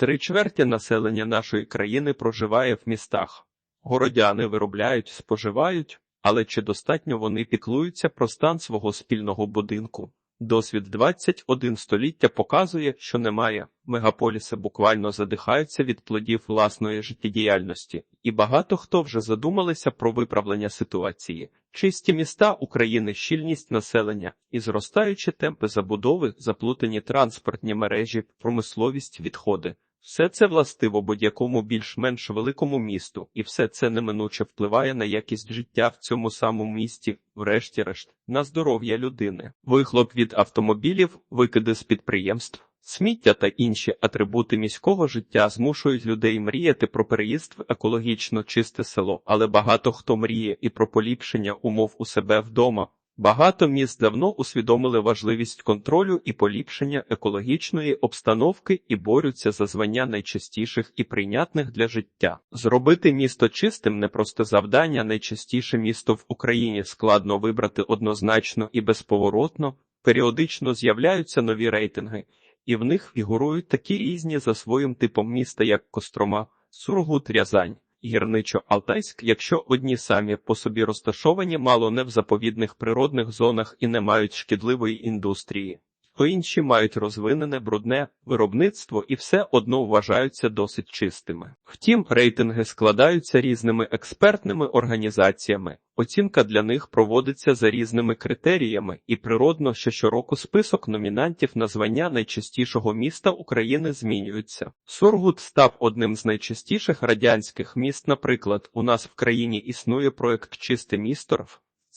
Три чверті населення нашої країни проживає в містах. Городяни виробляють, споживають, але чи достатньо вони піклуються про стан свого спільного будинку? Досвід 21 століття показує, що немає. Мегаполіси буквально задихаються від плодів власної життєдіяльності, і багато хто вже задумалися про виправлення ситуації. Чисті міста України, щільність населення і зростаючі темпи забудови, заплутані транспортні мережі, промисловість, відходи. Все це властиво будь-якому більш-менш великому місту, і все це неминуче впливає на якість життя в цьому самому місті, врешті-решт, на здоров'я людини. Вихлоп від автомобілів, викиди з підприємств, сміття та інші атрибути міського життя змушують людей мріяти про переїзд в екологічно чисте село, але багато хто мріє і про поліпшення умов у себе вдома. Багато міст давно усвідомили важливість контролю і поліпшення екологічної обстановки і борються за звання найчастіших і прийнятних для життя. Зробити місто чистим непросте завдання, найчастіше місто в Україні складно вибрати однозначно і безповоротно. Періодично з'являються нові рейтинги, і в них фігурують такі різні за своїм типом міста, як Кострома, Сургут, Рязань. Гірничо-Алтайськ, якщо одні самі по собі розташовані мало не в заповідних природних зонах і не мають шкідливої індустрії, інші мають розвинене брудне виробництво і все одно вважаються досить чистими. Втім, рейтинги складаються різними експертними організаціями. Оцінка для них проводиться за різними критеріями, і природно, що щороку список номінантів на звання найчастішого міста України змінюється. Сургут став одним з найчастіших радянських міст. Наприклад, у нас в країні існує проект Чисте місто.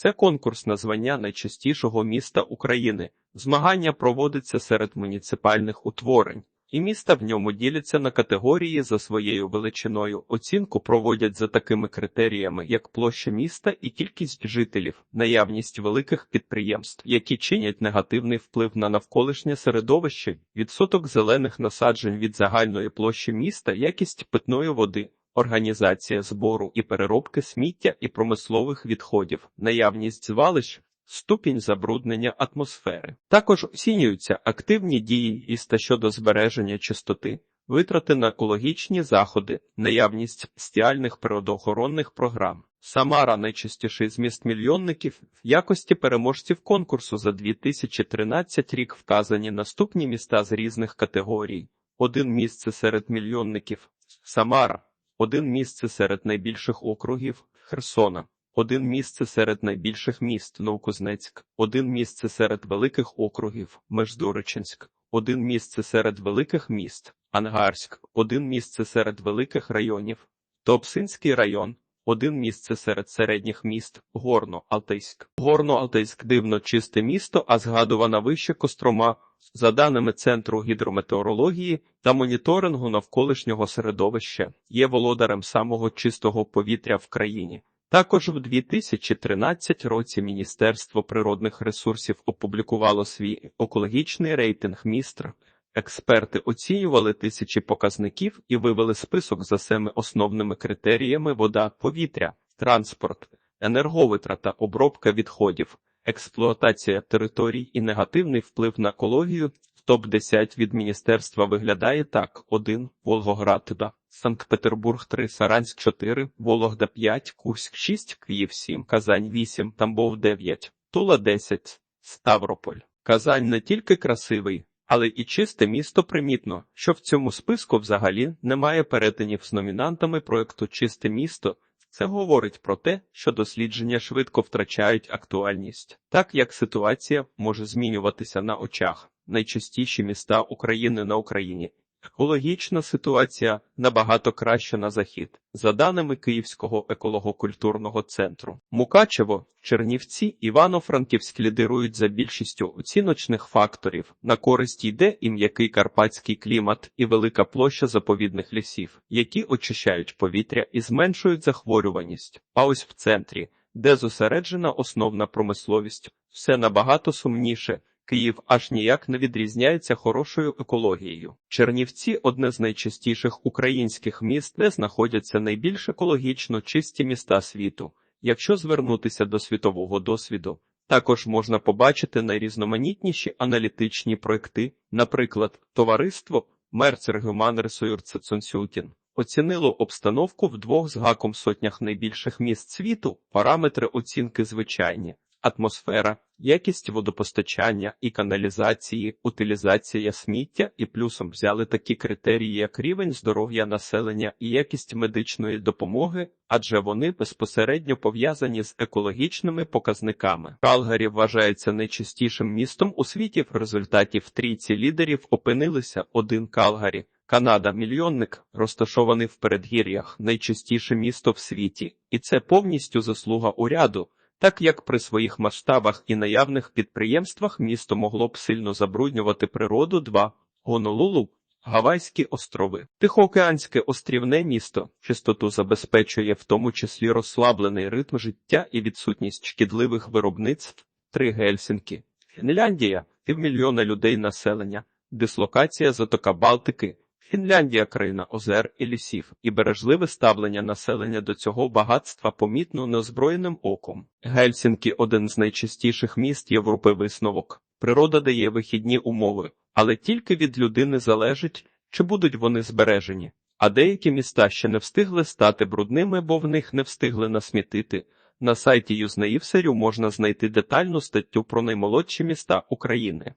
Це конкурс на звання найчастішого міста України. Змагання проводиться серед муніципальних утворень, і міста в ньому діляться на категорії за своєю величиною. Оцінку проводять за такими критеріями, як площа міста і кількість жителів, наявність великих підприємств, які чинять негативний вплив на навколишнє середовище, відсоток зелених насаджень від загальної площі міста, якість питної води. Організація збору і переробки сміття і промислових відходів, наявність звалищ, ступінь забруднення атмосфери. Також оцінюються активні дії із та щодо збереження чистоти, витрати на екологічні заходи, наявність спеціальних природоохоронних програм. Самара найчастіший зміст мільйонників в якості переможців конкурсу за 2013 рік вказані наступні міста з різних категорій. Один місце серед мільйонників Самара, один місце серед найбільших округів Херсона. Один місце серед найбільших міст Новокузнецьк, один місце серед великих округів Междуреченськ, один місце серед великих міст Ангарськ, один місце серед великих районів Топсинський район, один місце серед середніх міст Горно-Алтайськ. Горно-Алтайськ дивно чисте місто, а згадувана вище Кострома, за даними Центру гідрометеорології та моніторингу навколишнього середовища, є володарем самого чистого повітря в країні. Також в 2013 році Міністерство природних ресурсів опублікувало свій екологічний рейтинг містр. Експерти оцінювали тисячі показників і вивели список за семи основними критеріями вода, повітря, транспорт, енерговитрата, обробка відходів, експлуатація територій і негативний вплив на екологію. Топ-10 від міністерства виглядає так: 1. Волгоград 2, Санкт-Петербург 3, Саранськ 4, Вологда 5, Курськ 6, Київ 7, Казань 8, Тамбов 9, Тула 10, Ставрополь. Казань не тільки красивий, але і чисте місто примітно, що в цьому списку взагалі немає перетинів з номінантами проекту Чисте місто. Це говорить про те, що дослідження швидко втрачають актуальність, так як ситуація може змінюватися на очах найчастіші міста України на Україні. Екологічна ситуація набагато краща на захід, за даними Київського еколого-культурного центру. Мукачево, Чернівці, Івано-Франківськ лідирують за більшістю оціночних факторів. На користь йде і м'який карпатський клімат і велика площа заповідних лісів, які очищають повітря і зменшують захворюваність. А ось в центрі, де зосереджена основна промисловість, все набагато сумніше. Київ аж ніяк не відрізняється хорошою екологією. Чернівці одне з найчастіших українських міст, де знаходяться найбільш екологічно чисті міста світу. Якщо звернутися до світового досвіду, також можна побачити найрізноманітніші аналітичні проекти, наприклад, товариство Мерцер Гюман Ресурс Консультін оцінило обстановку в двох з гаком сотнях найбільших міст світу, параметри оцінки звичайні, атмосфера, якість водопостачання і каналізації, утилізація сміття і плюсом взяли такі критерії, як рівень здоров'я населення і якість медичної допомоги, адже вони безпосередньо пов'язані з екологічними показниками. Калгарі вважається найчистішим містом у світі. В результаті в трійці лідерів опинилися один Калгарі. Канада мільйонник, розташований в передгір'ях, найчистіше місто в світі, і це повністю заслуга уряду. Так як при своїх масштабах і наявних підприємствах місто могло б сильно забруднювати природу 2. Гонолулу, Гавайські острови. Тихоокеанське острівне місто чистоту забезпечує в тому числі розслаблений ритм життя і відсутність шкідливих виробництв. 3. Гельсінкі. Фінляндія півмільйона людей населення, дислокація Затока Балтики. Фінляндія країна озер і лісів, і бережливе ставлення населення до цього багатства помітно неозброєним оком. Гельсінкі – один з найчистіших міст Європи висновок. Природа дає вихідні умови, але тільки від людини залежить, чи будуть вони збережені. А деякі міста ще не встигли стати брудними, бо в них не встигли насмітити. На сайті Юзнеївсерю можна знайти детальну статтю про наймолодші міста України.